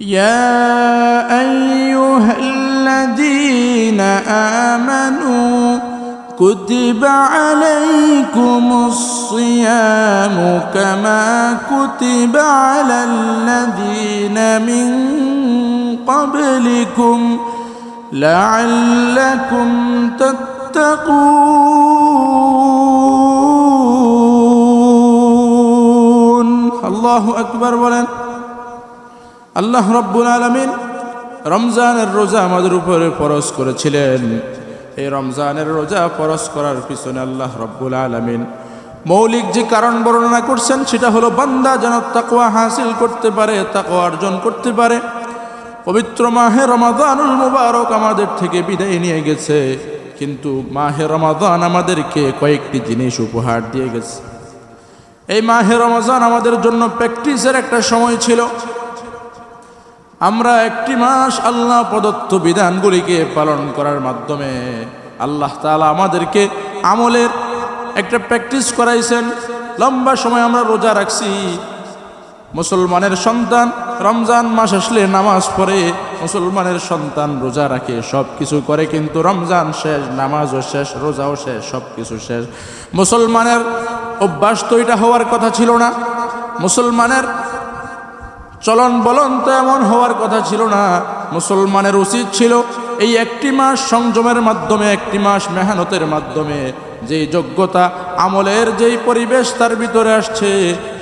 يا ايها الذين امنوا كتب عليكم الصيام كما كتب على الذين من قبلكم لعلكم تتقون. الله أكبر ولن আল্লাহ রব্বুল আলমিন রমজানের রোজা আমাদের উপরে ফরজ করেছিলেন। এই রমজানের রোজা ফরজ করার পিছনে আল্লাহ রব্বুল আলমিন মৌলিক যে কারণ বর্ণনা করছেন, সেটা হলো বান্দা যেন তাকওয়া হাসিল করতে পারে, তাকওয়া অর্জন করতে পারে। পবিত্র মাহে রমাদানুল মুবারক আমাদের থেকে বিদায় নিয়ে গেছে, কিন্তু মাহে রমাদান আমাদেরকে কয়েকটি জিনিস উপহার দিয়ে গেছে। এই মাহে রমাজান আমাদের জন্য প্র্যাকটিসের একটা সময় ছিল। আমরা একটি মাস আল্লাহ প্রদত্ত বিধানগুলিকে পালন করার মাধ্যমে আল্লাহ তালা আমাদেরকে আমলের একটা প্র্যাকটিস করাইছেন। লম্বা সময় আমরা রোজা রাখছি। মুসলমানের সন্তান রমজান মাস আসলে নামাজ পড়ে, মুসলমানের সন্তান রোজা রাখে সব কিছু করে কিন্তু রমজান শেষ, নামাজও শেষ, রোজাও শেষ সব কিছু শেষ। মুসলমানের অভ্যাস তো এটা হওয়ার কথা ছিল না। মুসলমানের চলন বলন তো এমন হওয়ার কথা ছিল না। মুসলমানের উচিত ছিল এই একটি মাস সংযমের মাধ্যমে, একটি মাস মেহনতের মাধ্যমে। যে যোগ্যতা আমলের যেই পরিবেশ তার ভিতরে আসছে,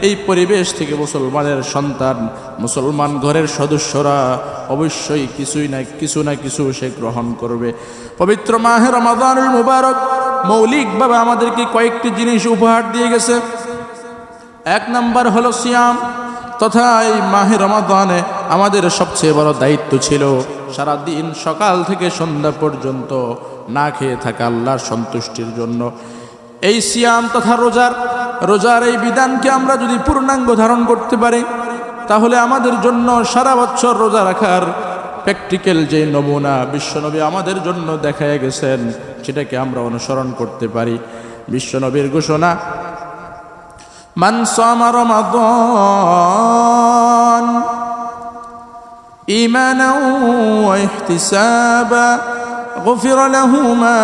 এই পরিবেশ থেকে মুসলমানের সন্তান, মুসলমান ঘরের সদস্যরা অবশ্যই কিছুই না কিছু না কিছু সে গ্রহণ করবে। পবিত্র মাহের রমাদানুল মুবারক মৌলিকভাবে আমাদেরকে কয়েকটি জিনিস উপহার দিয়ে গেছে। এক নাম্বার হলো সিয়াম। তথা এই মাহে রমাদানে আমাদের সবচেয়ে বড় দায়িত্ব ছিল সারা দিন সকাল থেকে সন্ধ্যা পর্যন্ত না খেয়ে থাকা আল্লাহর সন্তুষ্টির জন্য। এই সিয়াম তথা রোজার রোজার এই বিধানকে আমরা যদি পূর্ণাঙ্গ ধারণ করতে পারি, তাহলে আমাদের জন্য সারা বছর রোজা রাখার প্র্যাকটিক্যাল যে নমুনা বিশ্বনবী আমাদের জন্য দেখায় গেছেন, সেটাকে আমরা অনুসরণ করতে পারি। বিশ্বনবীর ঘোষণা من صام رمضان ايمانا واحتسابا غفر له ما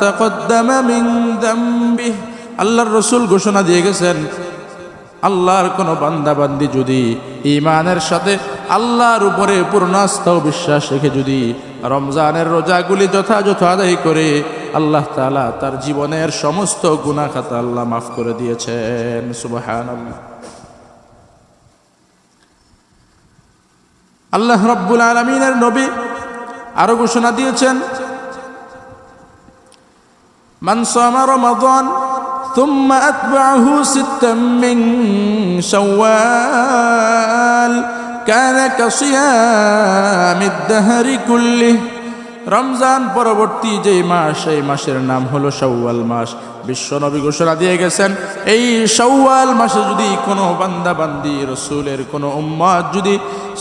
تقدم من ذنبه আল্লাহর রসুল ঘোষণা দিয়ে গেছেন আল্লাহর কোনো বান্দাবান্দি যদি ইমানের সাথে আল্লাহর উপরে পূর্ণ আস্থা ও বিশ্বাস রেখে যদি রমজানের রোজাগুলি যথাযথ আদায় করে আল্লাহ তালা তার জীবনের সমস্ত গুণা খাতা আল্লাহ মাফ করে দিয়েছেন সুবাহান আল্লাহ রব্বুল আলমিনের নবী আরো ঘোষণা দিয়েছেন من صام رمضان ثم أتبعه ستا من شوال كان كصيام الدهر كله রমজান পরবর্তী যে মাস এই মাসের নাম হলো সৌয়াল মাস। বিশ্বনবী ঘোষণা দিয়ে গেছেন, এই সৌয়াল মাসে যদি কোনো বান্দা বান্দি রসুলের কোনো উম্মাদ যদি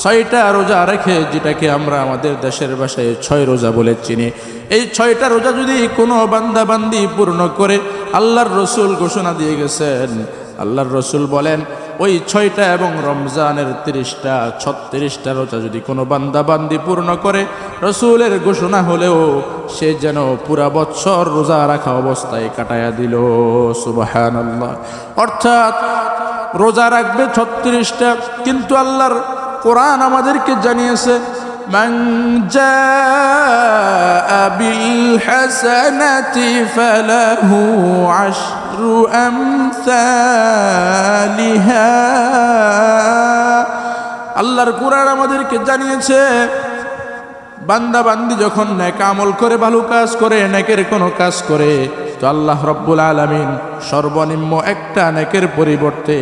ছয়টা রোজা রেখে, যেটাকে আমরা আমাদের দেশের ভাষায় ছয় রোজা বলে চিনি, এই ছয়টা রোজা যদি কোনো বান্দা বান্দি পূর্ণ করে, আল্লাহর রসুল ঘোষণা দিয়ে গেছেন, আল্লাহর রসুল বলেন ওই ছয়টা এবং রমজানের তিরিশটা, ছত্রিশটা রোজা যদি কোনো বান্দাবান্দি পূর্ণ করে, রসুলের ঘোষণা হলেও সে যেন পুরা বৎসর রোজা রাখা অবস্থায় কাটাইয়া দিল। সুবাহান অর্থাৎ রোজা রাখবে ছত্রিশটা, কিন্তু আল্লাহর কোরআন আমাদেরকে জানিয়েছে من جاء بالحسنة فله عشر أمثالها আল্লাহর কোরআন আমাদেরকে জানিয়েছে বান্দা বান্দি যখন নেক আমল করে ভালো কাজ করে নেকের কোনো কাজ করে তো আল্লাহ রব্বুল আলমিন সর্বনিম্ন একটা নেকের পরিবর্তে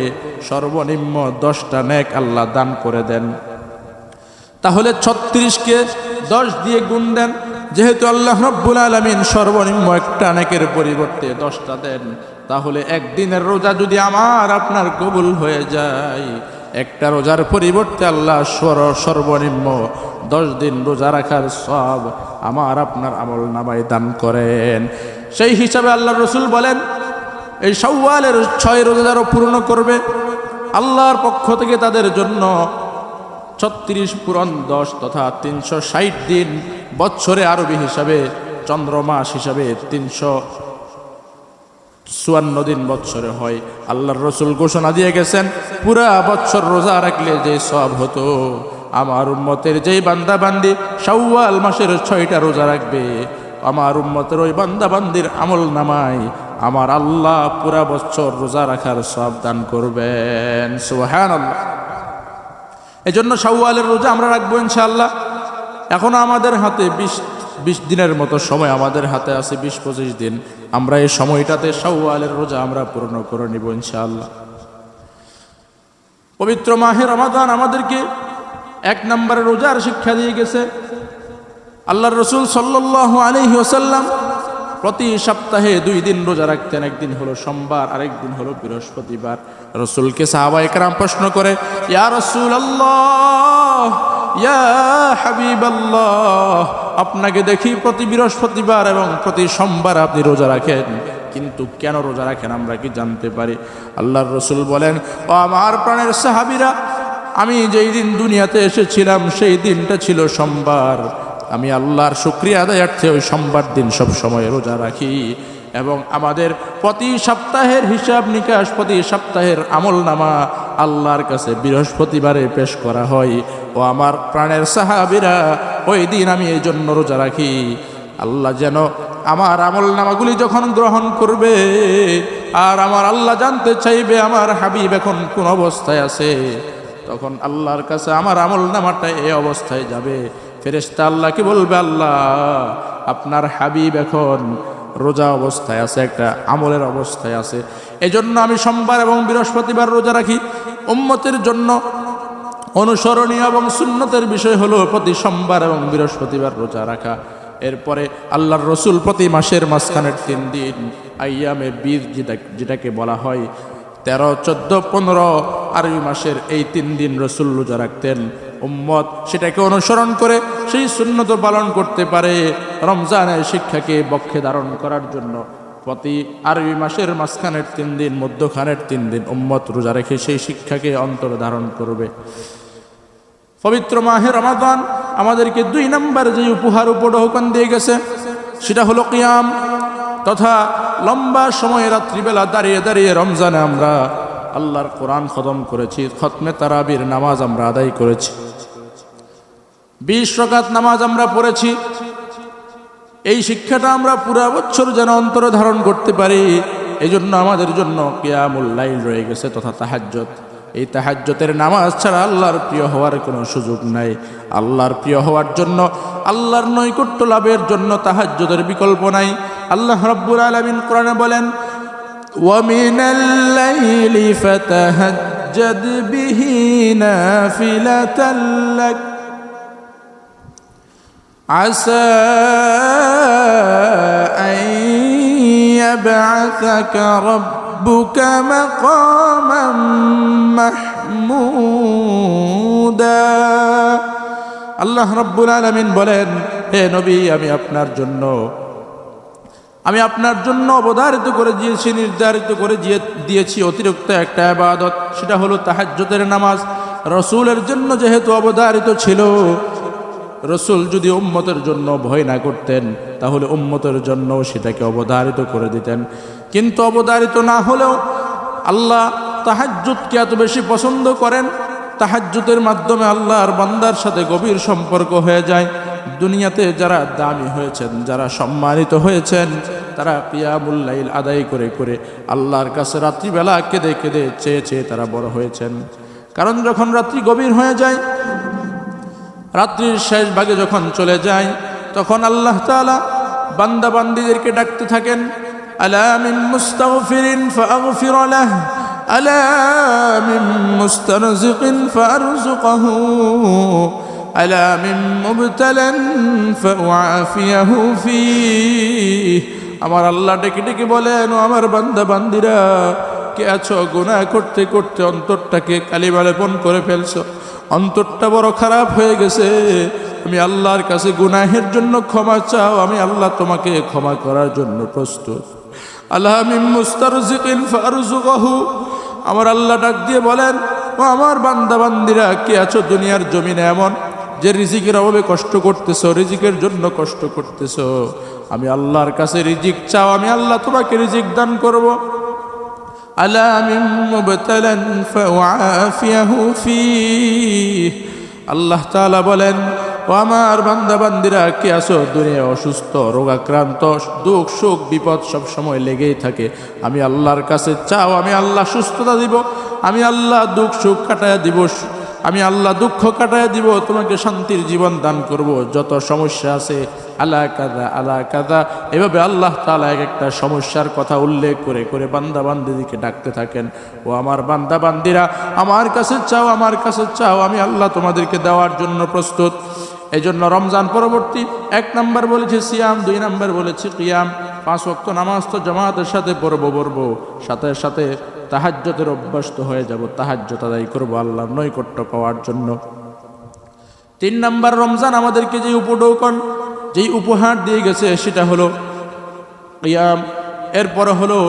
সর্বনিম্ন দশটা নেক আল্লাহ দান করে দেন তাহলে ছত্রিশকে দশ দিয়ে গুণ দেন। যেহেতু আল্লাহ রব্বুল আলমিন সর্বনিম্ন একটা নেকের পরিবর্তে দশটা দেন, তাহলে একদিনের রোজা যদি আমার আপনার কবুল হয়ে যায়, একটা রোজার পরিবর্তে আল্লাহ সর সর্বনিম্ন দশ দিন রোজা রাখার সব আমার আপনার আমল নামায় দান করেন। সেই হিসাবে আল্লাহ রসুল বলেন, এই সৌওয়ালের ছয় রোজা যারা পূর্ণ করবে। আল্লাহর পক্ষ থেকে তাদের জন্য ছত্রিশ পূরণ দশ তথা তিনশো ষাট দিন বৎসরে আরবি হিসাবে, চন্দ্রমাস হিসাবে তিনশো চুয়ান্ন দিন বৎসরে হয়। আল্লাহর রসুল ঘোষণা দিয়ে গেছেন, পুরা বৎসর রোজা রাখলে যে সব হতো। আমার উম্মতের যেই বান্দা বান্দি শাওয়াল মাসের ছয়টা রোজা রাখবে, আমার উম্মতের ওই বান্দা বান্দির আমল নামায় আমার আল্লাহ পুরা বছর রোজা রাখার সব দান করবেন। সুহান আল্লাহ এই জন্য শাওয়ালের রোজা আমরা রাখব ইনশাআল্লাহ। এখনও আমাদের হাতে বিশ বিশ দিনের মতো সময় আমাদের হাতে আছে বিশ পঁচিশ দিন। আমরা এই সময়টাতে শাওয়ালের রোজা আমরা পূর্ণ করে নিব ইনশাআল্লাহ। পবিত্র মাহে রমাদান আমাদেরকে এক নম্বরে রোজার শিক্ষা দিয়ে গেছে। আল্লাহ রসুল সাল্লাহ আলহি ওসাল্লাম প্রতি সপ্তাহে দুই দিন রোজা রাখতেন, একদিন হলো সোমবার আরেক দিন হলো বৃহস্পতিবার। রসুলকে সাহাবা একরাম প্রশ্ন করে, ইয়া রসুল ইয়া আপনাকে দেখি প্রতি বৃহস্পতিবার এবং প্রতি সোমবার আপনি রোজা রাখেন। কিন্তু কেন রোজা রাখেন আমরা কি জানতে পারি? আল্লাহর রসুল বলেন, ও আমার প্রাণের সাহাবিরা, আমি যেই দিন দুনিয়াতে এসেছিলাম, সেই দিনটা ছিল সোমবার। আমি আল্লাহর শুক্রিয়া আদায়ার্থে ওই সোমবার দিন সব সময় রোজা রাখি। এবং আমাদের প্রতি সপ্তাহের হিসাব নিকাশ, প্রতি সপ্তাহের আমল নামা আল্লাহর কাছে বৃহস্পতিবারে পেশ করা হয়। ও আমার প্রাণের সাহাবিরা, ওই দিন আমি এই জন্য রোজা রাখি। আল্লাহ যেন আমার আমল নামাগুলি যখন গ্রহণ করবে, আর আমার আল্লাহ জানতে চাইবে আমার হাবিব এখন কোন অবস্থায় আছে, তখন আল্লাহর কাছে আমার আমল নামাটা এই অবস্থায় যাবে। ফেরেস্তা আল্লাহকে বলবে, আল্লাহ, আপনার হাবিব এখন রোজা অবস্থায় আছে, একটা আমলের অবস্থায় আছে। এজন্য আমি সোমবার এবং বৃহস্পতিবার রোজা রাখি। উম্মতের জন্য অনুসরণীয় এবং সুন্নতের বিষয় হলো প্রতি সোমবার এবং বৃহস্পতিবার রোজা রাখা। এরপরে আল্লাহর রসুল প্রতি মাসের মাঝখানের তিন দিন আইয়ামে বীর যেটা, যেটাকে বলা হয়, তেরো, চোদ্দ, পনেরো আরবি মাসের এই তিন দিন রসুল রোজা রাখতেন। উম্মত, সেটাকে অনুসরণ করে সেই সুন্নত পালন করতে পারে রমজানের শিক্ষাকে বক্ষে ধারণ করার জন্য। প্রতি আরবি মাসের মাঝখানের তিন দিন, মধ্যখানের তিন দিন উম্মত রোজা রেখে সেই শিক্ষাকে অন্তর ধারণ করবে। পবিত্র মাহে রমাদান আমাদেরকে দুই নাম্বার যে উপহার উপঢৌকন দিয়ে গেছে, সেটা হলো কিয়াম তথা লম্বা সময় রাত্রিবেলা দাঁড়িয়ে দাঁড়িয়ে রমজানে আমরা আল্লাহর কোরআন খতম করেছি, খতমে তারাবির নামাজ আমরা আদায় করেছি। বিশ রকাত নামাজ আমরা পড়েছি এই শিক্ষাটা আমরা পুরা বছর যেন অন্তরে ধারণ করতে পারি এই জন্য আমাদের জন্য কেয়ামুল্লাইল রয়ে গেছে তথা তাহাজ্জত এই তাহাজ্জতের নামাজ ছাড়া আল্লাহর প্রিয় হওয়ার কোনো সুযোগ নাই আল্লাহর প্রিয় হওয়ার জন্য আল্লাহর নৈকট্য লাভের জন্য তাহাজ্জতের বিকল্প নাই আল্লাহ রব্বুল আলমিন কোরআনে বলেন ومن الليل فتهجد به نافلة لك عسى أن يبعثك ربك مقاما محمودا আল্লাহ রব্বুল আলমিন বলেন হে নবী আমি আপনার জন্য আমি আপনার জন্য অবধারিত করে দিয়েছি নির্ধারিত করে দিয়ে দিয়েছি অতিরিক্ত একটা আবাদত সেটা হলো তাহাজ্জতের নামাজ রসুলের জন্য যেহেতু অবধারিত ছিল রসুল যদি উম্মতের জন্য ভয় না করতেন, তাহলে উম্মতের জন্য সেটাকে অবধারিত করে দিতেন। কিন্তু অবধারিত না হলেও আল্লাহ তাহাজ্জুদকে এত বেশি পছন্দ করেন, তাহাজ্জুদের মাধ্যমে আল্লাহর বান্দার সাথে গভীর সম্পর্ক হয়ে যায়। দুনিয়াতে যারা দামি হয়েছেন, যারা সম্মানিত হয়েছেন, তারা পিয়ামুল্লাইল আদায় করে করে আল্লাহর কাছে রাত্রিবেলা কেঁদে কেঁদে, চেয়ে চেয়ে তারা বড় হয়েছেন। কারণ যখন রাত্রি গভীর হয়ে যায় রাত্রির শেষ ভাগে যখন চলে যায়, তখন আল্লাহ তালা বান্দা বান্দিদেরকে ডাকতে থাকেন ফীহ। আমার আল্লাহ ডেকে ডেকে বলেন আমার বান্দা বান্দিরা, কে আছো? গুনাহ করতে করতে অন্তরটাকে কালিমালেপন করে ফেলছো। অন্তরটা বড় খারাপ হয়ে গেছে। আমি আল্লাহর কাছে গুনাহের জন্য ক্ষমা চাও, আমি আল্লাহ তোমাকে ক্ষমা করার জন্য প্রস্তুত। আল্লাহ মুস্তারজিকিন ফারজুকাহু আমার আল্লাহ ডাক দিয়ে বলেন, ও আমার বান্দা বান্দিরা কে আছো দুনিয়ার জমিনে এমন যে রিজিকের অভাবে কষ্ট করতেছো, রিজিকের জন্য কষ্ট করতেছো? আমি আল্লাহর কাছে রিজিক চাও, আমি আল্লাহ তোমাকে রিজিক দান করব। আলা من مبتلا فأعافيه فيه. আল্লাহ তাআলা বলেন, ও আমার বান্দা বান্দিরা কে আছো? দুনিয়া অসুস্থ, রোগাক্রান্ত, দুঃখ, সুখ, বিপদ সব সময় লেগেই থাকে। আমি আল্লাহর কাছে চাও, আমি আল্লাহ সুস্থতা দিব, আমি আল্লাহ দুঃখ, সুখ কাটায় দিব আমি আল্লাহ দুঃখ কাটায় দিব, তোমাকে শান্তির জীবন দান করব। যত সমস্যা আছে, আলা কাদা আলা কাদা এভাবে আল্লাহ তালা এক একটা সমস্যার কথা উল্লেখ করে করে বান্দা বান্দিদিকে ডাকতে থাকেন। ও আমার বান্দা বান্দিরা, আমার কাছে চাও, আমার কাছে চাও, আমি আল্লাহ তোমাদেরকে দেওয়ার জন্য প্রস্তুত। এই জন্য রমজান পরবর্তী এক নম্বর বলেছে সিয়াম, দুই নম্বর বলেছে কিয়াম। পাঁচ ওয়াক্ত নামাজ তো জামাতের সাথে পড়ব পড়ব। সাথে সাথে তাহাজ্যতের অভ্যস্ত হয়ে যাব তাহাজ্যত আদায় করব আল্লাহর নৈকট্য পাওয়ার জন্য। তিন নম্বর, রমজান আমাদেরকে যে উপডৌকন যেই উপহার দিয়ে গেছে, সেটা হলো ইয়াম এরপরে হলো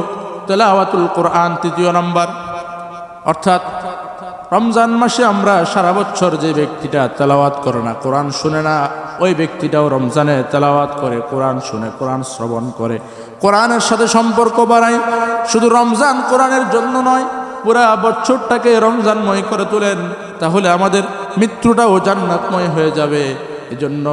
তেলাওয়াতুল কোরআন, তৃতীয় নাম্বার। অর্থাৎ রমজান মাসে আমরা সারা বছর যে ব্যক্তিটা তেলাওয়াত করে না, কোরআন শুনে না, ওই ব্যক্তিটাও রমজানে তেলাওয়াত করে, কোরআন শুনে, কোরআন শ্রবণ করে, কোরআনের সাথে সম্পর্ক বাড়ায়। শুধু রমজান কোরআনের জন্য নয়, পুরা বছরটাকে রমজানময় করে তোলেন, তাহলে আমাদের মৃত্যুটাও জান্নাতময় হয়ে যাবে। এজন্য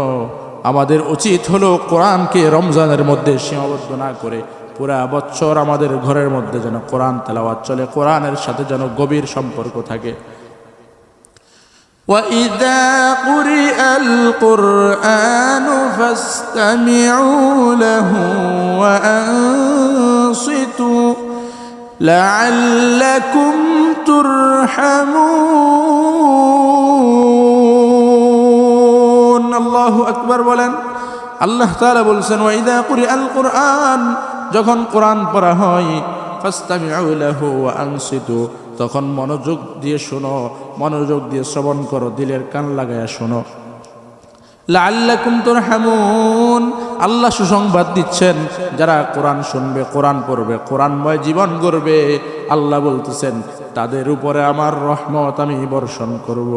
আমাদের উচিত হলো কোরআনকে রমজানের মধ্যে সীমাবদ্ধ না করে পুরা বছর আমাদের ঘরের মধ্যে যেন কোরআন তেলাওয়াত চলে কোরআনের সাথে যেন গভীর সম্পর্ক থাকে وإذا قرئ القرآن فاستمعوا له وأنصتوا لعلكم ترحمون الله أكبر বলেন আল্লাহ তাআলা বলছেন ওয়াইদা কুরি আল কোরআন যখন কোরআন পড়া হয় তখন মনোযোগ দিয়ে শোনো, মনোযোগ দিয়ে শ্রবণ করো, দিলের কান লাগায়া শোনো। লাল্লাকুম তুরহামুন। আল্লাহ সুসংবাদ দিচ্ছেন, যারা কোরআন শুনবে, কোরআন পড়বে, কোরআনময় জীবন গড়বে, আল্লাহ বলতেছেন, তাদের উপরে আমার রহমত আমি বর্ষণ করব।